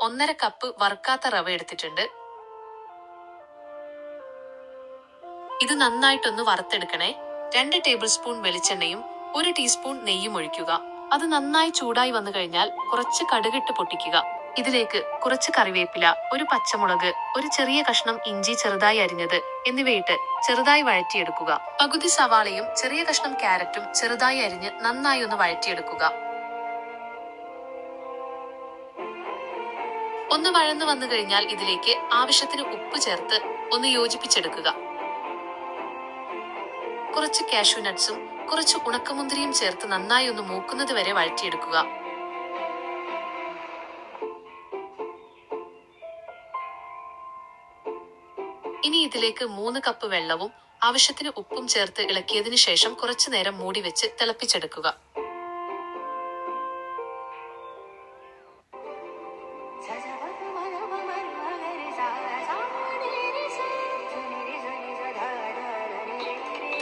ഒന്നര കപ്പ് വറുക്കാത്ത റവ എടുത്തിട്ടുണ്ട്. ഇത് നന്നായിട്ടൊന്ന് വറുത്തെടുക്കണേ. രണ്ട് ടേബിൾ സ്പൂൺ വെളിച്ചെണ്ണയും ഒരു ടീസ്പൂൺ നെയ്യും ഒഴിക്കുക. അത് നന്നായി ചൂടായി വന്നു കഴിഞ്ഞാൽ കുറച്ച് കടുകിട്ട് പൊട്ടിക്കുക. ഇതിലേക്ക് കുറച്ച് കറിവേപ്പില ഒരു പച്ചമുളക് ഒരു ചെറിയ കഷ്ണം ഇഞ്ചി ചെറുതായി അരിഞ്ഞത് എന്നിവയിട്ട് ചെറുതായി വഴറ്റിയെടുക്കുക. പകുതി സവാളയും ചെറിയ കഷ്ണം ക്യാരറ്റും ചെറുതായി അരിഞ്ഞ് നന്നായി ഒന്ന് വഴറ്റിയെടുക്കുക. ഒന്ന് വഴന്നു വന്നു കഴിഞ്ഞാൽ ഇതിലേക്ക് ആവശ്യത്തിന് ഉപ്പ് ചേർത്ത് ഒന്ന് യോജിപ്പിച്ചെടുക്കുക. കുറച്ച് കാഷ്യൂ നട്ട്സും കുറച്ച് ഉണക്കമുന്തിരിയും ചേർത്ത് നന്നായി ഒന്ന് മൂക്കുന്നത് വരെ വഴറ്റിയെടുക്കുക. ഇനി ഇതിലേക്ക് മൂന്ന് കപ്പ് വെള്ളവും ആവശ്യത്തിന് ഉപ്പും ചേർത്ത് ഇളക്കിയതിന് ശേഷം കുറച്ചു നേരം മൂടി വെച്ച് തിളപ്പിച്ചെടുക്കുക.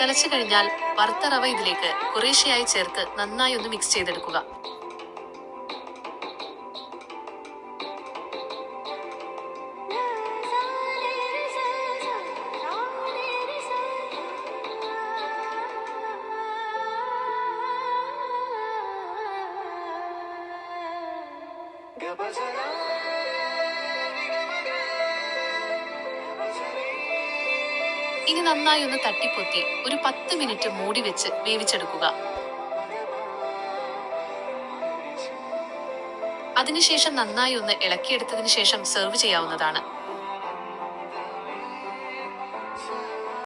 തിളച്ചു കഴിഞ്ഞാൽ വറുത്ത റവ ഇതിലേക്ക് കുറേശ്ശെയായി ചേർത്ത് നന്നായി ഒന്ന് മിക്സ് ചെയ്തെടുക്കുക. ഇനി നന്നായി ഒന്ന് തട്ടിപ്പൊത്തി ഒരു പത്ത് മിനിറ്റ് മൂടി വെച്ച് വേവിച്ചെടുക്കുക. അതിനുശേഷം നന്നായി ഒന്ന് ഇളക്കിയെടുത്തതിന് ശേഷം സെർവ് ചെയ്യാവുന്നതാണ്.